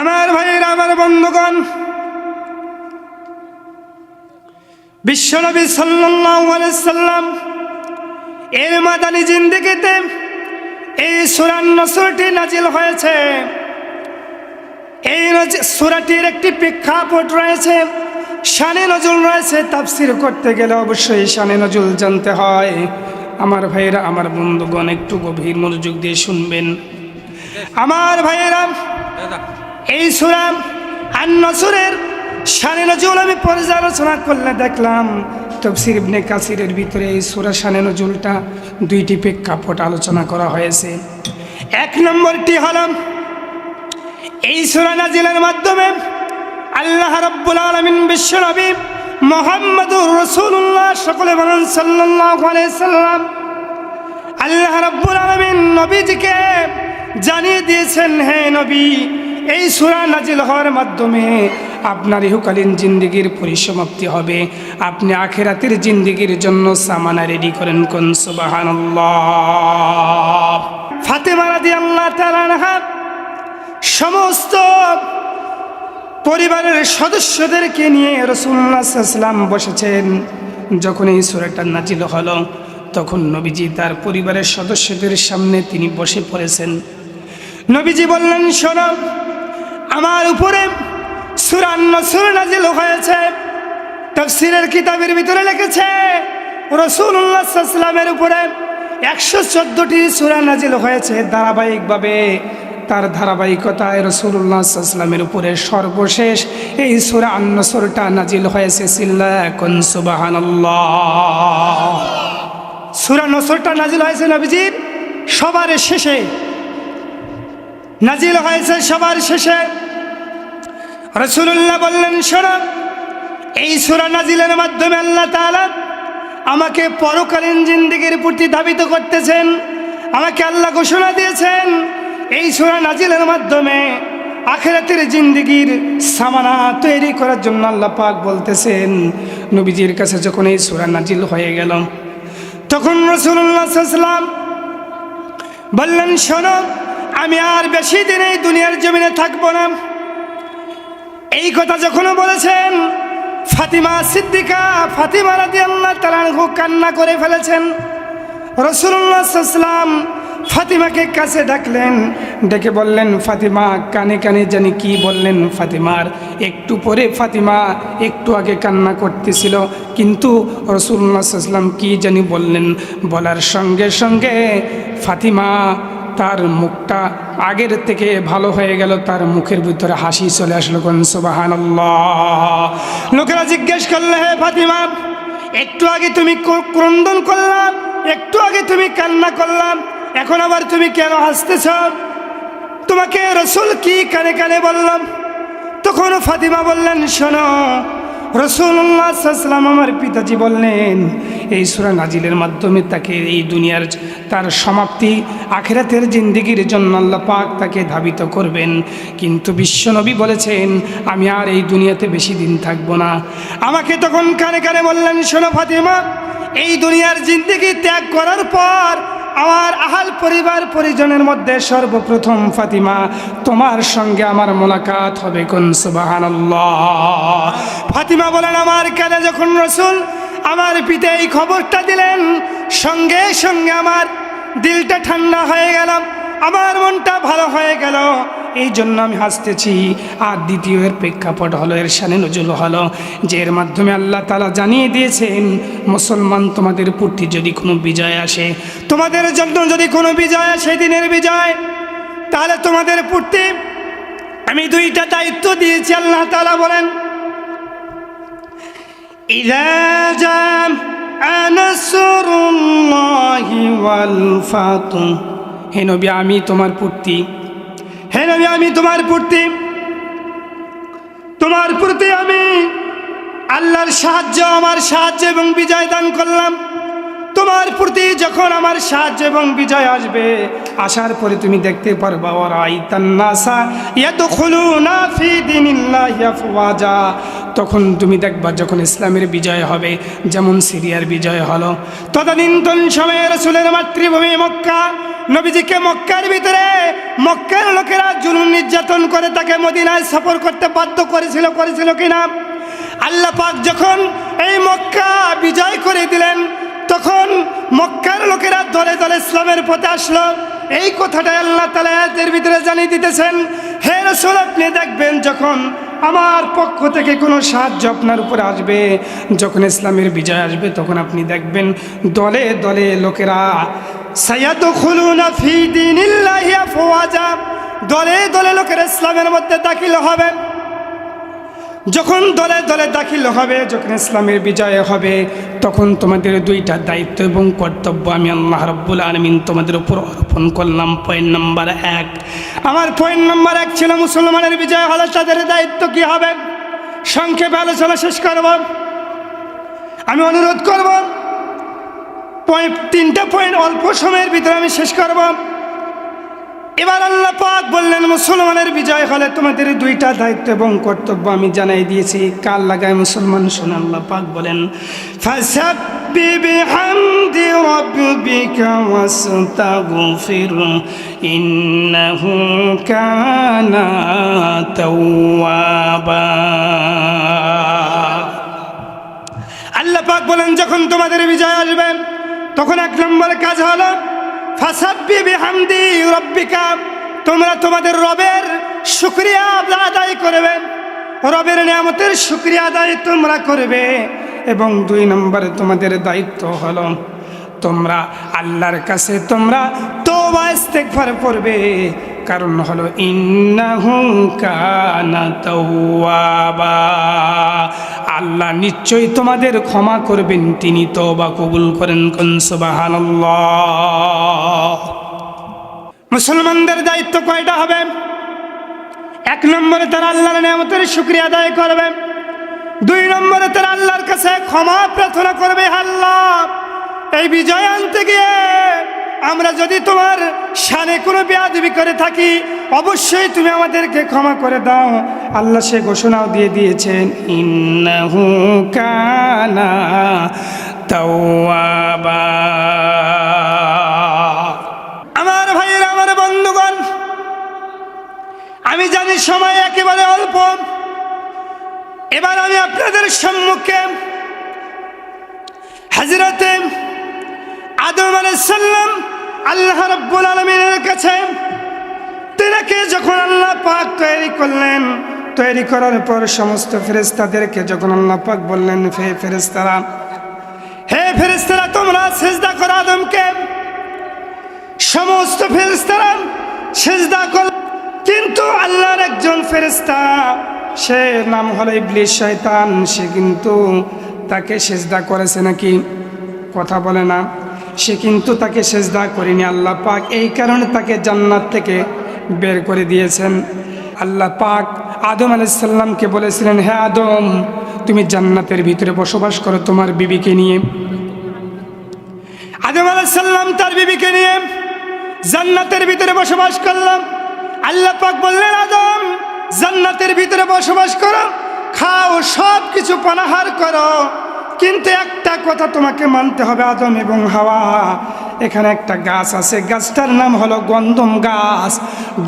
আমার ভাইয়ের, আমার বন্ধুগণ, বিশ্বনবী সাল্লাম এর মাদানী জিন্দেগিতে এই সুরান নসরটি নাজিল হয়েছে। এই সূরাটির একটি প্রেক্ষাপট রয়েছে, শানে নজুল রয়েছে, তাফসির করতে গেলে অবশ্যই শানে নজুল জানতে হয়। আমার ভাইয়েরা, আমার বন্ধুগণ, একটু গভীর মনোযোগ দিয়ে শুনবেন। আমার ভাইয়েরা এই সুরাম আর নসুরের শানে নজুল আমি পর্যালোচনা করলে দেখলাম তফসির ইবনে কাসিরের ভিতরে এই সুরা শানে নজুলটা দুইটি প্রেক্ষাপট আলোচনা করা হয়েছে। এক নম্বরটি হলাম এই সুরা নাজিলের মাধ্যমে আল্লাহ রাব্বুল আলামিন বিশ্বনবী মোহাম্মদুর রসুল্লাহ সকলে বলেন সাল্লাম, আল্লাহ রাব্বুল আলামিন নবীজিকে জানিয়ে দিয়েছেন, হে নবী এই সূরা নাজিল হওয়ার মাধ্যমে আপনার ইহুকালীন জিন্দিগির পরিসমাপ্তি হবে। আপনি আখেরাতের জিন্দিগির জন্য সামানা রেডি করেন কোন? সুবহানাল্লাহ। ফাতেমা রাদিয়াল্লাহু তাআলা সমস্ত পরিবারের সদস্যদেরকে নিয়ে রসুল্লাহাম বসেছেন। যখন এই সুরাটা নাজিল হলো, তখন নবীজি তার পরিবারের সদস্যদের সামনে তিনি বসে পড়েছেন। নবীজি বললেন, শোনো আমার উপরে সুরান্ন সুর নাজিল হয়েছে। তফসিরের কিতাবের ভিতরে লিখেছে রসুল্লাহামের উপরে একশো চোদ্দটি সুরা নাজিল হয়েছে। ধারাবাহিকভাবে তার ধারাবাহিকতায় রসুল্লাহামের উপরে সর্বশেষ এই সুরা আন্নসরটা নাজিল হয়েছে সিল্লা নাজিল হয়েছে নবীজির সবার শেষে। নাজিল হয়েছে সবার শেষে। রসুল্লাহ বললেন, শোনো, এই সুরা নাজিলের মাধ্যমে আল্লাহ তাআলা আমাকে পরকালীন জিন্দিগির প্রতি ধাবিত করতেছেন, আমাকে আল্লাহ ঘোষণা দিয়েছেন, এই সুরা নাজিলের মাধ্যমে আখেরাতের জিন্দিগির সামানা তৈরি করার জন্য আল্লাহ পাক বলতেছেন। নবীজির কাছে যখন এই সুরা নাজিল হয়ে গেল, তখন রসুল্লাহাম বললেন, শোনো, আমি আর বেশি দিন এই দুনিয়ার জমিনে থাকব না। এই কথা যখন বলেছেন, ফাতিমা সিদ্দিকা, ফাতিমা রাদি আল্লাহ তালানহু কান্না করে ফেলেছেন। রসুল্লাহাম ফাতিমাকে কাছে ডাকলেন, ডেকে বললেন, ফাতিমা, কানে কানে জানি কি বললেন ফাতিমার। একটু পরে ফাতিমা একটু আগে কান্না করতেছিল, কিন্তু রসুল্লাহাম কি জানি বললেন। বলার সঙ্গে সঙ্গে ফাতিমা তার মুখটা আগের থেকে ভালো হয়ে গেল, তার মুখের ভিতরে হাসি চলে আসলো কোন সুবাহান লোকেরা জিজ্ঞেস করলে, হে ফাতিমা, একটু আগে তুমি ক্রন্দন করলাম একটু আগে তুমি কান্না করলাম এখন আবার তুমি কেন হাসতেছ? তোমাকে রসুল কি কানে কানে বললাম তখন ফাতিমা বললেন, শোনো রসুল্লাহাম আমার পিতাজি বললেন এই সুরা নাজিলের মাধ্যমে তাকে এই দুনিয়ার তার সমাপ্তি আখেরাতের জিন্দিগির জন্য আল্লাহ পাক তাকে ধাবিত করবেন। কিন্তু বিশ্বনবী বলেছেন, আমি আর এই দুনিয়াতে বেশি দিন থাকব না। আমাকে তখন কানে কানে বললেন, শোনো ফাতিমা, এই দুনিয়ার জিন্দিগি ত্যাগ করার পর আমার আহাল পরিবার পরিজনের মধ্যে সর্বপ্রথম ফাতিমা, তোমার সঙ্গে আমার মোলাকাত হবে কোন? সুবাহান ফাতিমা বলেন, আমার কানে যখন রসুল আমার পিতে এই খবরটা দিলেন। সঙ্গে সঙ্গে আমার দিলটা ঠান্ডা হয়ে গেলাম আমার মনটা ভালো হয়ে গেল। এই জন্য আমি হাসতেছি। আর দ্বিতীয় এর প্রেক্ষাপট হলো এর সানে নজুল হলো, যে এর মাধ্যমে আল্লাহ তালা জানিয়ে দিয়েছেন, মুসলমান তোমাদের প্রতি যদি কোনো বিজয় আসে, তোমাদের জন্য যদি কোনো বিজয় আসে, দিনের বিজয়, তাহলে তোমাদের প্রতি আমি দুইটা দায়িত্ব দিয়েছি, আল্লাহ তালা বলেন। إذا جاء نصر الله والفتح হে নবী আমি তোমার পূর্তি হে নবী আমি তোমার পূর্তি তোমার প্রতি আমি আল্লাহর সাহায্য আমার সাহায্য এবং বিজয় দান করলাম তোমার প্রতি যখন আমার সাহায্য এবং বিজয় আসবে, আসার পরে তুমি দেখতে পারবা তখন তুমি দেখবা যখন ইসলামের বিজয় হবে, যেমন সিরিয়ার বিজয় হলো। তদানীন্তন সময়ে রসুলের মাতৃভূমি মক্কা, নবীজিকে মক্কার ভিতরে, মক্কার লোকেরা জুলুম নির্যাতন করে তাকে মদিনায় সফর করতে বাধ্য করেছিল করেছিল কিনা? আল্লাহ পাক যখন এই মক্কা বিজয় করে দিলেন তখন মক্কার লোকেরা দলে দলে ইসলামের পথে আসলো, এই কথাটাই আল্লাহ তালা ভিতরে জানিয়ে দিতেছেন, হে রসুল, আপনি দেখবেন যখন আমার পক্ষ থেকে কোনো সাহায্য আপনার উপরে আসবে, যখন ইসলামের বিজয় আসবে, তখন আপনি দেখবেন দলে দলে লোকেরা সাইয়াদ খুলুনা ফি আফওয়াজা, দলে দলে লোকেরা ইসলামের মধ্যে দাখিল হবে। যখন দলে দলে দাখিল হবে, যখন ইসলামের বিজয় হবে, তখন তোমাদের দুইটা দায়িত্ব এবং কর্তব্য আমি আল্লাহ রব্বুল আলমিন তোমাদের উপর অর্পণ করলাম। পয়েন্ট নাম্বার এক। আমার পয়েন্ট নাম্বার এক ছিল মুসলমানের বিজয় হলে তাদের দায়িত্ব কি হবে? সংক্ষেপে আলোচনা শেষ করব। আমি অনুরোধ করব পয়েন্ট তিনটা পয়েন্ট অল্প সময়ের ভিতরে আমি শেষ করব। এবার আল্লাহ পাক বললেন, মুসলমানের বিজয় হলে তোমাদের দুইটা দায়িত্ব এবং কর্তব্য আমি জানাই দিয়েছি। কাল লাগায় মুসলমান? শোন আল্লাহ পাক বলেন আল্লাহ পাক বলেন, যখন তোমাদের বিজয় আসবে, তখন এক নম্বর কাজ হলো তোমরা তোমাদের রবের শুক্রিয়া আদায় করবে। রবের নিয়ামতের শুক্রিয়া আদায় তোমরা করবে। এবং দুই নম্বরে তোমাদের দায়িত্ব হলো, তোমরা আল্লাহর কাছে তোমরা তোবা ইস্তেগফার করবে। কারণ হলো, ইন্নাহু কানা তাওয়াবা। আল্লাহ নিশ্চয়ই তোমাদের ক্ষমা করবেন। তিনি তওবা কবুল করেন মুসলমানদের দায়িত্ব কয়টা হবে? এক নম্বরে তারা আল্লাহর নিয়ামতের শুক্রিয়া আদায় করবে। দুই নম্বরে তারা আল্লাহর কাছে ক্ষমা প্রার্থনা করবে, আল্লাহ, এই বিজয় আনতে গিয়ে আমরা যদি তোমার সানে কোনো বেয়াদবি করে থাকি, অবশ্যই তুমি আমাদেরকে ক্ষমা করে দাও। আল্লাহ সে ঘোষণাও দিয়ে দিয়েছেন, ইন্নাহু কানা তাওয়াবা। আমার ভাইয়ের, আমার বন্ধুগণ, আমি জানি সময় একেবারে অল্প। এবার আমি আপনাদের সম্মুখে হাজরতে আদম আলাইসাল্লাম আল্লাহ রব্বুল আলমিনের কাছে তেনাকে যখন আল্লাহ পাক তৈরি করলেন, তৈরি করার পর সমস্ত ফেরেস্তাদেরকে যখন আল্লাহ পাক বললেন ফে ফেরেস্তারা হে ফেরেস্তারা তোমরা সেজদা করো আদমকে। সমস্ত ফেরেস্তারা সেজদা করল। কিন্তু আল্লাহর একজন ফেরেস্তা সে নাম হলো ইবলিশ শয়তান, সে কিন্তু তাকে সেজদা করেছে নাকি? কথা বলে না। সে কিন্তু তাকে সেজদা করেনি। আল্লাহ পাক এই কারণে তাকে জান্নাত থেকে বের করে দিয়েছেন। আল্লাহ পাক আদম আলাইসাল্লামকে বলেছিলেন হ্যাঁ আদম, তুমি জান্নাতের ভিতরে বসবাস করো তোমার বিবিকে নিয়ে। আদম আলাইসাল্লাম তার বিবিকে নিয়ে জান্নাতের ভিতরে বসবাস করলাম। আল্লাহ পাক বললেন, আদম, জান্নাতের ভিতরে বসবাস করো, খাও সব কিছু পানাহার করো। কিন্তু একটা কথা তোমাকে মানতে হবে, আদম এবং হাওয়া। এখানে একটা গাছ আছে, গাছটার নাম হলো গন্ধম গাছ।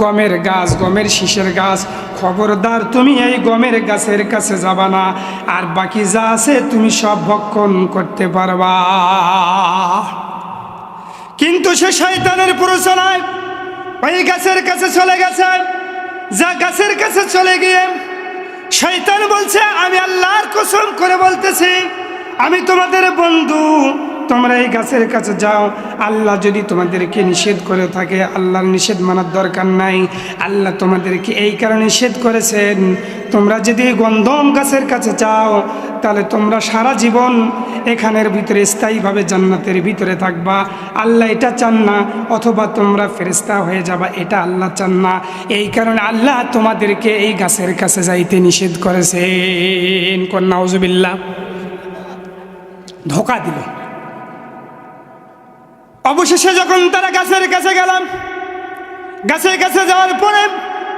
গমের গাছ, গমের শীষের গাছ। খবরদার তুমি এই গমের গাছের কাছে যাবা না, আর বাকি যা আছে তুমি সব ভক্ষণ করতে পারবা। কিন্তু সে শয়তানের প্ররোচনায় ওই গাছের কাছে চলে গেছে। যা গাছের কাছে চলে গিয়ে শয়তান বলছে, আমি আল্লাহর কসম করে বলতেছি আমি তোমাদের বন্ধু। তোমরা এই গাছের কাছে যাও। আল্লাহ যদি তোমাদেরকে নিষেধ করে থাকে, আল্লাহর নিষেধ মানার দরকার নাই। আল্লাহ তোমাদেরকে এই কারণে নিষেধ করেছেন। তোমরা যদি গন্ধম গাছের কাছে যাও, তাহলে তোমরা সারা জীবন এখানের ভিতরে স্থায়ীভাবে জান্নাতের ভিতরে থাকবা। আল্লাহ এটা চান না, অথবা তোমরা ফেরেস্তা হয়ে যাবা, এটা আল্লাহ চান না। এই কারণে আল্লাহ তোমাদেরকে এই গাছের কাছে যাইতে নিষেধ করেছেন। কন্যা উজুবিল্লা ধোকা দিল। অবশেষে যখন তারা গাছের কাছে গেলাম, গাছের কাছে যাওয়ার পরে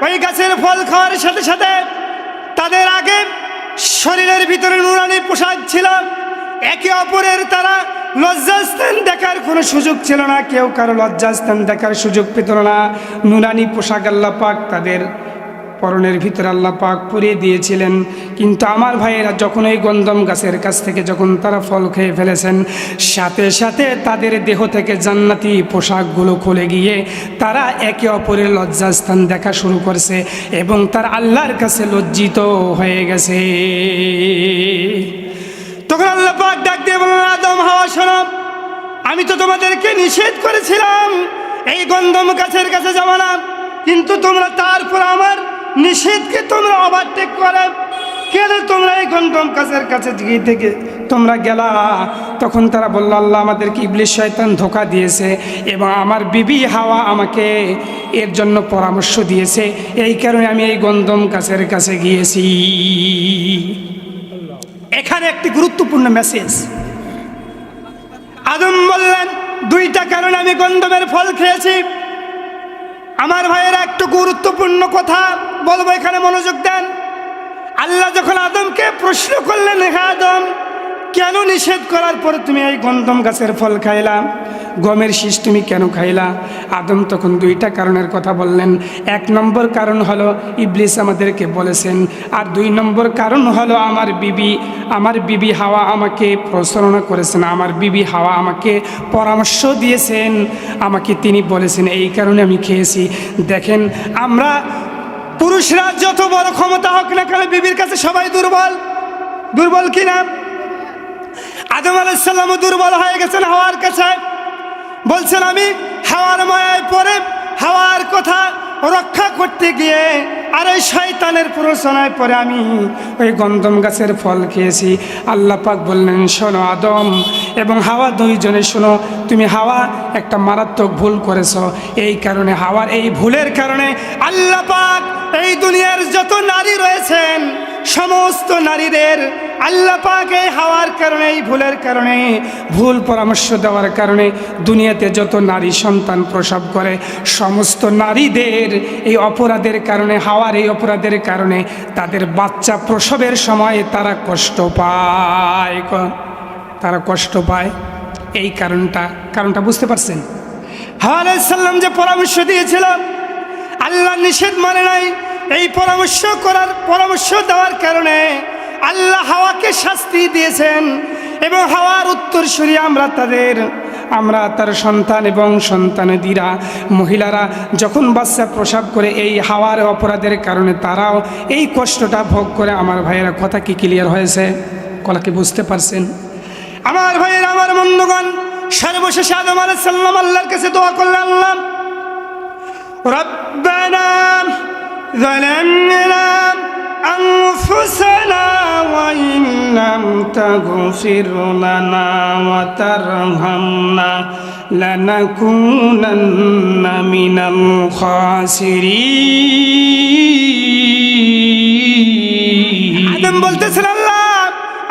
ওই গাছের ফল খাওয়ার সাথে সাথে তাদের আগে শরীরের ভিতরে নুরানি পোশাক ছিল। একে অপরের তারা লজ্জাস্থান দেখার কোনো সুযোগ ছিল না, কেউ কারও লজ্জাস্থান দেখার সুযোগ পেত না। নুরানি পোশাক আল্লাহ পাক তাদের পরনের ভিতরে আল্লাহ পাক পরিয়ে দিয়েছিলেন। কিন্তু আমার ভাইয়েরা যখন ওই গন্ধম গাছের কাছ থেকে যখন তারা ফল খেয়ে ফেলেছেন, সাথে সাথে তাদের দেহ থেকে জান্নাতি পোশাকগুলো খুলে গিয়ে তারা একে অপরের লজ্জাস্থান দেখা শুরু করছে এবং তার আল্লাহর কাছে লজ্জিত হয়ে গেছে। তখন আল্লাহ পাক ডাক দিয়ে বললেন, আদম, হাওয়া, শোনো। আমি তো তোমাদেরকে নিষেধ করেছিলাম এই গন্ধম গাছের কাছে যাওয়া না। কিন্তু তোমরা তারপর আমার নিষেধকে তোমরা ওভারটেক করে। কেন তোমরা এই গন্ধম গাছের কাছে গিয়ে থেকে তোমরা গেলা? তখন তারা বলল, আল্লাহ আমাদেরকে ইবলিশ শয়তান ধোকা দিয়েছে, এবং আমার বিবি হাওয়া আমাকে এর জন্য পরামর্শ দিয়েছে। এই কারণে আমি এই গন্ধম গাছের কাছে গিয়েছি। এখানে একটি গুরুত্বপূর্ণ মেসেজ আদম বললেন, দুইটা কারণে আমি গন্ধমের ফল খেয়েছি। আমার ভাইয়েরা একটু গুরুত্বপূর্ণ কথা। বলব, এখানে মনোযোগ দেন। আল্লাহ যখন আদমকে প্রশ্ন করলেন, হে আদম, কেন নিষেধ করার পর তুমি এই গন্ধম গাছের ফল খাইলা? গমের শীষ তুমি কেন খাইলা? আদম তখন দুইটা কারণের কথা বললেন। এক নম্বর কারণ হলো, ইবলিস আমাদেরকে বলেছেন, আর দুই নম্বর কারণ হলো, আমার বিবি আমার বিবি হাওয়া আমাকে প্রচারণা করেছেন, আমার বিবি হাওয়া আমাকে পরামর্শ দিয়েছেন। আমাকে তিনি বলেছেন, এই কারণে আমি খেয়েছি। দেখেন, আমরা পুরুষরা যত বড় ক্ষমতা হোক না কেন বিবির কাছে সবাই দুর্বল। দুর্বল কিনা আদম আলাইসাল্লামও দুর্বল হয়ে গেছেন হাওয়ার কাছে। বলছেন, আমি হাওয়ার মায়ায় পরে হাওয়ার কথা রক্ষা করতে গিয়ে আর ওই শয়তানের প্ররোচনায় পরে আমি ওই গন্ধম গাছের ফল খেয়েছি। আল্লাহ পাক বললেন, শোনো আদম এবং হাওয়া দুইজনে, শোনো, তুমি হাওয়া একটা মারাত্মক ভুল করেছ। এই কারণে, হাওয়ার এই ভুলের কারণে আল্লাহ পাক এই দুনিয়ার যত নারী রয়েছেন, সমস্ত নারীদের আল্লাহ পাক হাওয়ার কারণে, এই ভুলের কারণে, ভুল পরামর্শ দেওয়ার কারণে দুনিয়াতে যত নারী সন্তান প্রসব করে, সমস্ত নারীদের এই অপরাধের কারণে, হাওয়ার এই অপরাধের কারণে তাদের বাচ্চা প্রসবের সময় তারা কষ্ট পায় তারা কষ্ট পায়। এই কারণটা কারণটা বুঝতে পারছেন? হাওয়া সাল্লাম যে পরামর্শ দিয়েছিল আল্লাহ নিষেধ মানে নাই। এই পরামর্শ করার, পরামর্শ দেওয়ার কারণে আল্লাহ হাওয়াকে শাস্তি দিয়েছেন এবং হাওয়ার উত্তরসূরি আমরা তাদের, আমরা তার সন্তান এবং সন্তান সন্তানেদিরা, মহিলারা যখন বাচ্চা প্রসাব করে এই হাওয়ার অপরাধের কারণে তারাও এই কষ্টটা ভোগ করে। আমার ভাইয়েরা, কথা কি ক্লিয়ার হয়েছে? কলা কি বুঝতে পারছেন? আমার ভাইয়েরা, আমার বন্ধুগণ, সর্বশেষে আদম আলাইহিস সালাম আল্লাহর কাছে দোয়া করলেন, আল্লাহ ربنا ظلمنا أنفسنا وإن لم تغفر لنا وترحمنا لنكونن من الخاسرين আদম বলতেছেন আল্লাহ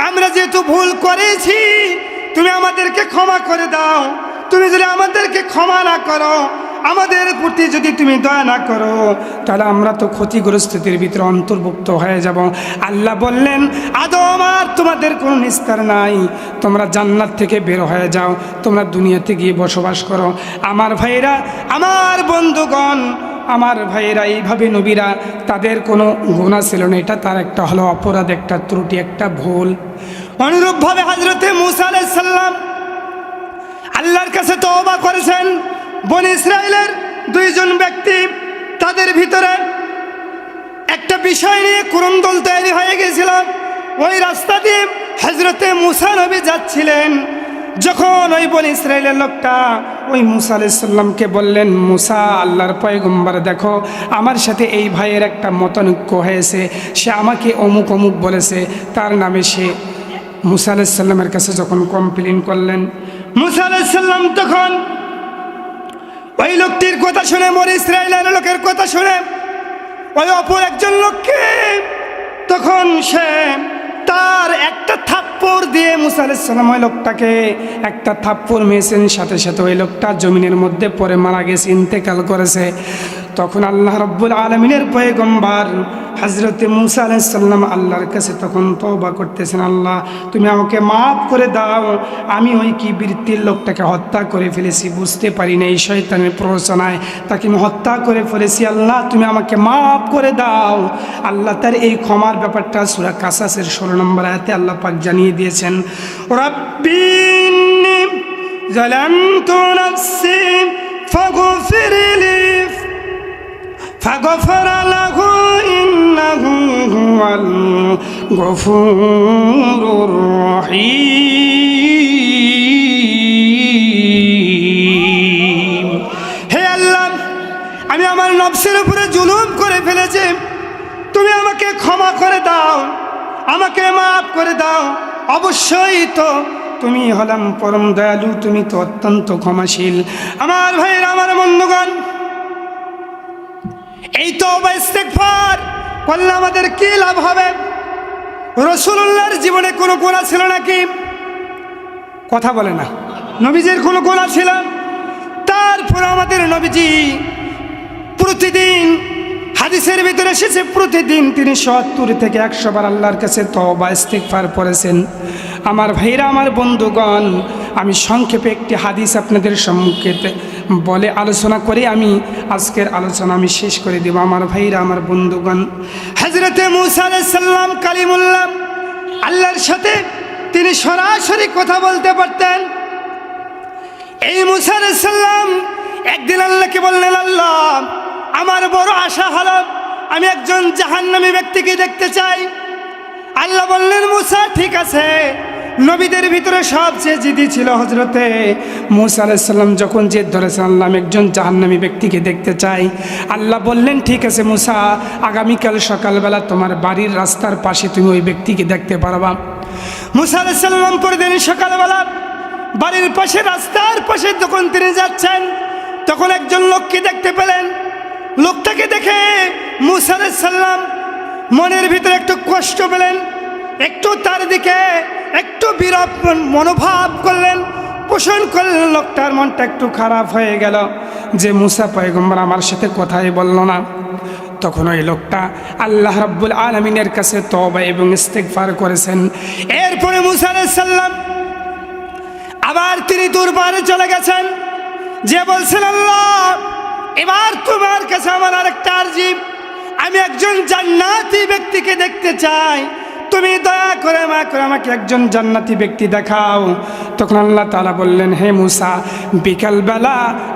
আমরা যেহেতু ভুল করেছি তুমি আমাদেরকে ক্ষমা করে দাও তুমি যদি আমাদেরকে ক্ষমা না করো আমাদের প্রতি যদি তুমি দয়া না করো, তাহলে আমরা তো ক্ষতিগ্রস্তদের ভিতরে অন্তর্ভুক্ত হয়ে যাব। আল্লাহ বললেন, আদম আর তোমাদের কোনো নিস্তার নাই। তোমরা জান্নাত থেকে বের হয়ে যাও। তোমরা দুনিয়াতে গিয়ে বসবাস করো। আমার ভাইরা আমার বন্ধুগণ, আমার ভাইয়েরা, এইভাবে নবীরা, তাদের কোনো গুণা ছিল না। এটা তার একটা হলো অপরাধ, একটা ত্রুটি, একটা ভুল। অনুরূপভাবে হজরতে মুসা আলাইসাল্লাম আল্লাহর কাছে তওবা করেছেন। বন ইসরায়েলের দুইজন ব্যক্তি তাদের ভিতরে একটা বিষয় নিয়ে কুরন্দল তৈরি হয়ে গেছিল। ওই রাস্তা দিয়ে হজরতে মুসা নবী যাচ্ছিলেন। যখন ওই বন ইসরায়েলের লোকটা ওই মুসা আলাইসাল্লামকে বললেন, মুসা, আল্লাহর পয়গম্বর, দেখো, আমার সাথে এই ভাইয়ের একটা মতানৈক্য হয়েছে। সে আমাকে অমুক অমুক বলেছে। তার নামে সে মুসা আলাইসাল্লামের কাছে যখন কমপ্লেন করলেন, মুসা আলাইসাল্লাম তখন ওই লোকটির কথা শুনে মরি ইসরায়েলের লোকের কথা শুনে ওই অপর একজন লোককে তখন সে তার একটা থাপ্পড় দিয়ে মুসা ওই লোকটাকে, একটা থাপ্পড় মেয়েছেন সাথে সাথে ওই লোকটা জমিনের মধ্যে পরে মারা গেছে, ইন্তেকাল করেছে। তখন আল্লাহ রব্বুল আলমিনের পয়গম্বার হজরতে মুসা আলাইসাল্লাম আল্লাহর কাছে তখন তওবা করতেছেন, আল্লাহ, তুমি আমাকে মাফ করে দাও। আমি ওই কি বৃত্তির লোকটাকে হত্যা করে ফেলেছি, বুঝতে পারি না এই শয়তানের প্ররোচনায়। তাকে আমি হত্যা করে ফেলেছি, আল্লাহ, তুমি আমাকে মাফ করে দাও। আল্লাহ তার এই ক্ষমার ব্যাপারটা সুরা কাসাসের ষোলো নম্বর আয়াতে আল্লাহ পাক জানিয়ে দিয়েছেন রব্বিন্নি ظلمت نفسي فاغفر لي فغفر له إنه هو الغفور الرحيم হে আল্লাহ আমি আমার নফসের উপরে জুলুম করে ফেলেছি তুমি আমাকে ক্ষমা করে দাও আমাকে মাফ করে দাও। অবশ্যই তো তুমি হলাম পরম দয়ালু, তুমি তো অত্যন্ত ক্ষমাশীল। আমার ভাইয়ের, আমার বন্ধুগণ, এই তো করলে আমাদের কি লাভ হবে? রসুল্লাহর জীবনে কোনো গোনা ছিল নাকি? কথা বলে না। নবীজির কোনো গোনা ছিল? তারপর আমাদের নবীজি প্রতিদিন হাদিসের ভিতরে এসেছে, প্রতিদিন তিনি সত্তর থেকে একশো বার আল্লাহর কাছে তবা ইস্তেকফার পড়েছেন। আমার ভাইরা, আমার বন্ধুগণ, আমি সংক্ষেপে একটি হাদিস আপনাদের সম্মুখে বলে আলোচনা করে। আমি আজকের আলোচনা আমি শেষ করে দেব। আমার ভাইরা, আমার বন্ধুগণ হজরতে মুসা সাল্লাম কালিমুল্লাহ আল্লাহর সাথে তিনি সরাসরি কথা বলতে পারতেন। এই মুসা সাল্লাম একদিন আল্লাহকে বললেন, আল্লাহ আমার বড় আশা হলো, আমি একজন জাহান্নামী ব্যক্তিকে দেখতে চাই। আল্লাহ বললেন, মুসা, ঠিক আছে। নবীদের ভিতরে সবচেয়ে জিদি ছিল হজরতে মুসা আলাইসাল্লাম যখন জেদ ধরেছেন আল্লাহ একজন জাহান্নামী ব্যক্তিকে দেখতে চাই। আল্লাহ বললেন, ঠিক আছে মুসা, আগামীকাল সকালবেলা তোমার বাড়ির রাস্তার পাশে তুমি ওই ব্যক্তিকে দেখতে পারবা। মুসা আলাইসাল্লাম পরদিন সকালবেলা বাড়ির পাশে, রাস্তার পাশে যখন তিনি যাচ্ছেন, তখন একজন লোককে দেখতে পেলেন। লোকটাকে দেখে মুসা আলাইসাল্লাম মনের ভিতরে একটু কষ্ট পেলেন, একটু তার দিকে একটু বিরূপ মনোভাব করলেন, পোষণ করলেন, লোকটার মনটা একটু খারাপ হয়ে গেল যে মুসা পয়গম্বর আমার সাথে কথাই বলল না। তখন ওই লোকটা আল্লাহ রাব্বুল আলমিনের কাছে তবা এবং ইস্তেকফার করেছেন। এরপরে মুসা আলাইসাল্লাম আবার তিনি দুর্বারে চলে গেছেন। যে বলছেন, আল্লাহ এবার তোমার কাছে আমার আরেকটা আর্জি। আমি একজন জান্নাতি ব্যক্তিকে দেখতে চাই। তুমি দয়া করে মা করে আমাকে একজন জান্নাতি ব্যক্তি দেখাও। তখন আল্লাহ তালা বললেন, হে মুসা বিকালবেলা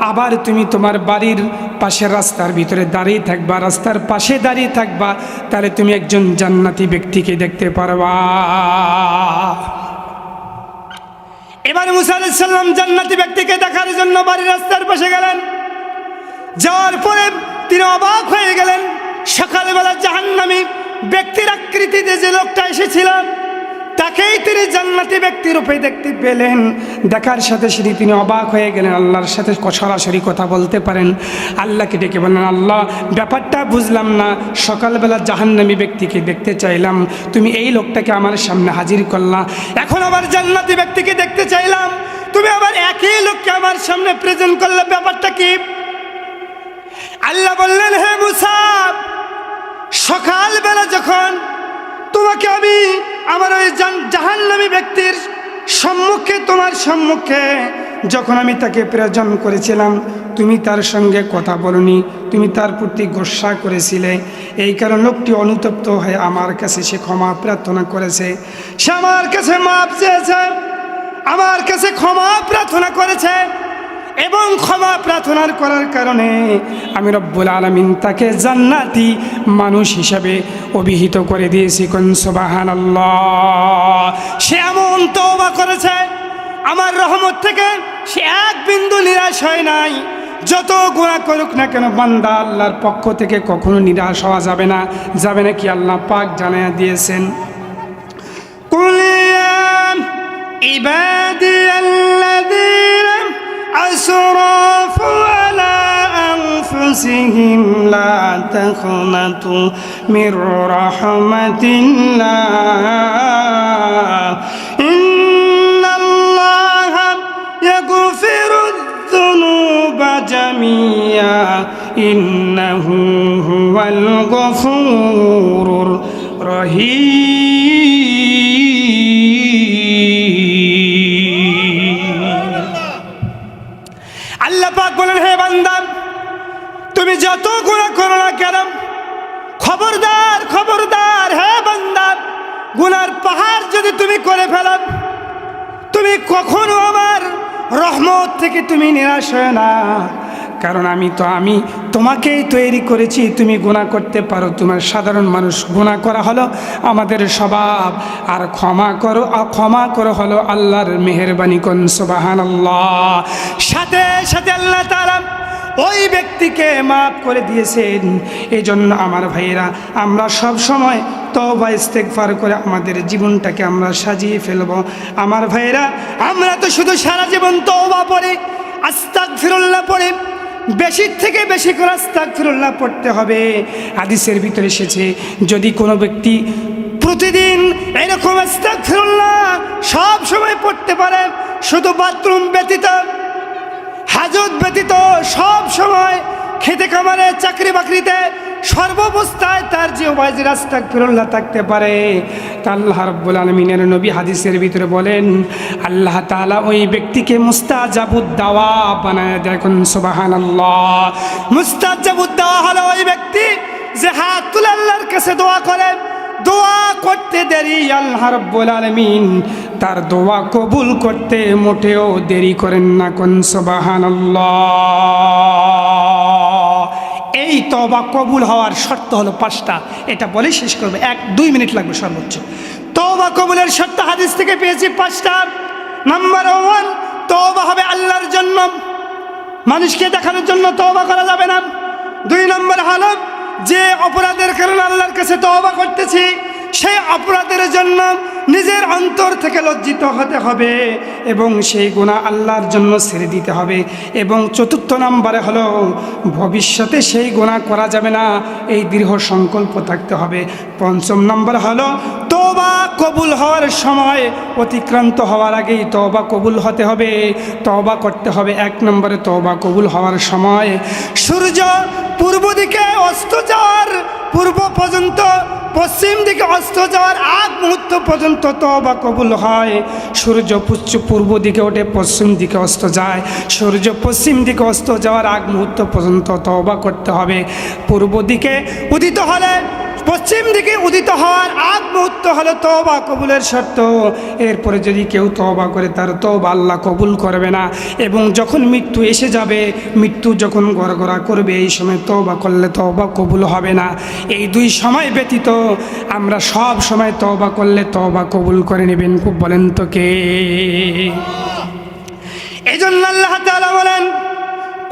আবার তুমি তোমার বাড়ির পাশের রাস্তার ভিতরে দাঁড়িয়ে থাকবা, রাস্তার পাশে দাঁড়িয়ে থাকবা। তাহলে তুমি একজন জান্নাতি ব্যক্তিকে দেখতে পারবা। এবার মুসা আলাইসাল্লাম জান্নাতি ব্যক্তিকে দেখার জন্য বাড়ির রাস্তার পাশে গেলেন। যাওয়ার পরে তিনি অবাক হয়ে গেলেন। সকালবেলা জাহান্নামী ব্যক্তির আকৃতিতে যে লোকটা এসেছিল, তাকেই তিনি জান্নাতি ব্যক্তি রূপে দেখতে পেলেন। দেখার সাথে সাথে তিনি অবাক হয়ে গেলেন। আল্লাহর সাথে সরাসরি কথা বলতে পারেন। আল্লাহকে ডেকে বললেন, আল্লাহ, ব্যাপারটা বুঝলাম না। সকালবেলা জাহান্নামী ব্যক্তিকে দেখতে চাইলাম। তুমি এই লোকটাকে আমার সামনে হাজির করলা। এখন আবার জান্নাতি ব্যক্তিকে দেখতে চাইলাম। তুমি আবার একই লোককে আমার সামনে প্রেজেন্ট করলে। ব্যাপারটা কি? আল্লাহ বললেন, হে মুসাব সকালবেলা যখন তোমাকে আমি আমার ওই জাহান্নামী ব্যক্তির সম্মুখে, তোমার সম্মুখে যখন আমি তাকে প্রেজন করেছিলাম, তুমি তার সঙ্গে কথা বলনি, তুমি তার প্রতি গোসা করেছিলে। এই কারণ লোকটি অনুতপ্ত হয়ে আমার কাছে সে ক্ষমা প্রার্থনা করেছে। সে আমার কাছে মাপ চেয়েছে, আমার কাছে ক্ষমা প্রার্থনা করেছে। এবং ক্ষমা প্রার্থনার করার কারণে আমি রব্বুল আলমিন তাকে জান্নাতি মানুষ হিসাবে অভিহিত করে দিয়েছি। কোন সোবাহান সে এমন তওবা করেছে, আমার রহমত থেকে সে এক বিন্দু নিরাশ হয় নাই। যত গুণা করুক না কেন, বান্দা আল্লাহর পক্ষ থেকে কখনো নিরাশ হওয়া যাবে না। যাবে না কি আল্লাহ পাক জানাইয়া দিয়েছেন। ইবাদি আল্লাযীনা أسرافوا على أنفسهم لا تخنطوا من رحمة الله. إن الله يغفر الذنوب جميعا. إنه هو الغفور الرحيم. আল্লাহ পাক বলেন, হে বান্দা, তুমি যত গুণা করো না কেন, খবরদার খবরদার, হে বান্দা, গুনার পাহাড় যদি তুমি করে ফেল, তুমি কখনো আমার রহমত থেকে তুমি নিরাশ হয় না। কারণ আমি তো, আমি তোমাকেই তৈরি করেছি, তুমি গুণা করতে পারো, তোমার সাধারণ মানুষ গুণা করা হলো আমাদের স্বভাব। আর ক্ষমা করো ক্ষমা করো হলো আল্লাহর মেহরবানি কোন সুবাহান আল্লাহ সাথে সাথে আল্লাহ তাআলা ওই ব্যক্তিকে মাফ করে দিয়েছেন। এই জন্য আমার ভাইয়েরা, আমরা সব সময় তবা ইস্তেকফার করে আমাদের জীবনটাকে আমরা সাজিয়ে ফেলব। আমার ভাইয়েরা, আমরা তো শুধু সারা জীবন তওবা পড়ে আস্তাক ফিরুল্লাহ পড়ে। বেশি থেকে বেশি করে আস্তাক ফিরুল্লাহ পড়তে হবে। হাদিসের ভিতরে এসেছে, যদি কোনো ব্যক্তি প্রতিদিন এরকম আস্তাকফিরুল্লাহ সব সময় পড়তে পারে, শুধু বাথরুম ব্যতীত, হাজত ব্যতীত সব সময় খেতে খামারে, চাকরি বাকরিতে সর্বাবস্থায় তার যে ওয়াজ রাস্তা ফিরল্লা থাকতে পারে, তা আল্লাহ রব্বুল আলমিনের নবী হাদিসের ভিতরে বলেন, আল্লাহ তাআলা ওই ব্যক্তিকে মুস্তাজাবুদ্দাওয়া বানায় দেখুন সুবাহান আল্লাহ মুস্তাজাবুদ্দাওয়া হলো ওই ব্যক্তি যে হাত তুলে আল্লাহর কাছে দোয়া করে। দোয়া করতে দেরি আল্লাহ রব্বুল আলমিন। তার দোয়া কবুল করতে মোটেও দেরি করেন না। কোন সুবাহান এই তবা কবুল হওয়ার শর্ত হলো পাঁচটা। এটা বলে শেষ করবে। এক, দুই মিনিট লাগবে সর্বোচ্চ। তবা কবুলের শর্ত হাদিস থেকে পেয়েছি পাঁচটা। নাম্বার ওয়ান তবা হবে আল্লাহর জন্য। মানুষকে দেখানোর জন্য তওবা করা যাবে না। দুই নম্বর হলো, যে অপরাধের কারণে আল্লাহর কাছে তওবা করতেছি, সেই অপরাধের জন্য নিজের অন্তর থেকে লজ্জিত হতে হবে এবং সেই গুণা আল্লাহর জন্য ছেড়ে দিতে হবে। এবং চতুর্থ নম্বরে হলো, ভবিষ্যতে সেই গুণা করা যাবে না, এই দৃঢ় সংকল্প থাকতে হবে। পঞ্চম নম্বর হলো তোবা কবুল হওয়ার সময় অতিক্রান্ত হওয়ার আগেই তবা কবুল হতে হবে। তবা করতে হবে, এক নম্বরে তবা কবুল হওয়ার সময়। সূর্য পূর্ব দিকে অস্ত যাওয়ার পূর্ব পর্যন্ত পশ্চিম দিকে অস্ত যাওয়ার আগ মুহূর্ত পর্যন্ত তবা কবুল হয়। সূর্য পুচ্ছ পূর্ব দিকে ওঠে, পশ্চিম দিকে অস্ত যায়। সূর্য পশ্চিম দিকে অস্ত যাওয়ার আগ মুহূর্ত পর্যন্ত তবা করতে হবে। পূর্ব দিকে উদিত হলে পশ্চিম দিকে উদিত হওয়ার আগ মুহূর্ত হলো তবা কবুলের শর্ত। এরপরে যদি কেউ তবা করে, তার তব আল্লাহ কবুল করবে না। এবং যখন মৃত্যু এসে যাবে, মৃত্যু যখন গড়গড়া করবে, এই সময় তবা করলে তবা কবুল হবে না। এই দুই সময় ব্যতীত আমরা সব সময় তবা করলে তবা কবুল করে নেবেন। খুব বলেন তো কে? এই জন্য আল্লাহ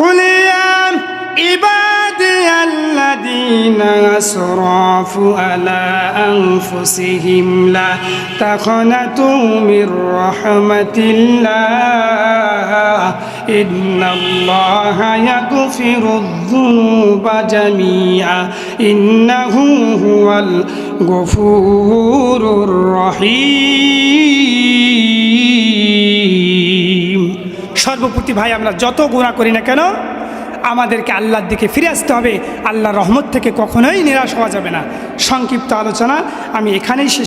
বলেন ইবা عبادي الذين أسرفوا على أنفسهم لا تقنطوا من رحمة الله إن الله يغفر الذنوب جميعا إنه هو الغفور الرحيم সর্বপ্রতি ভাই আমরা যত গুণা করি না কেন আমাদেরকে আল্লাহর দিকে ফিরে আসতে হবে। আল্লাহর রহমত থেকে কখনোই নিরাশ হওয়া যাবে না। সংক্ষিপ্ত আলোচনা, আমি এখানেই শেষ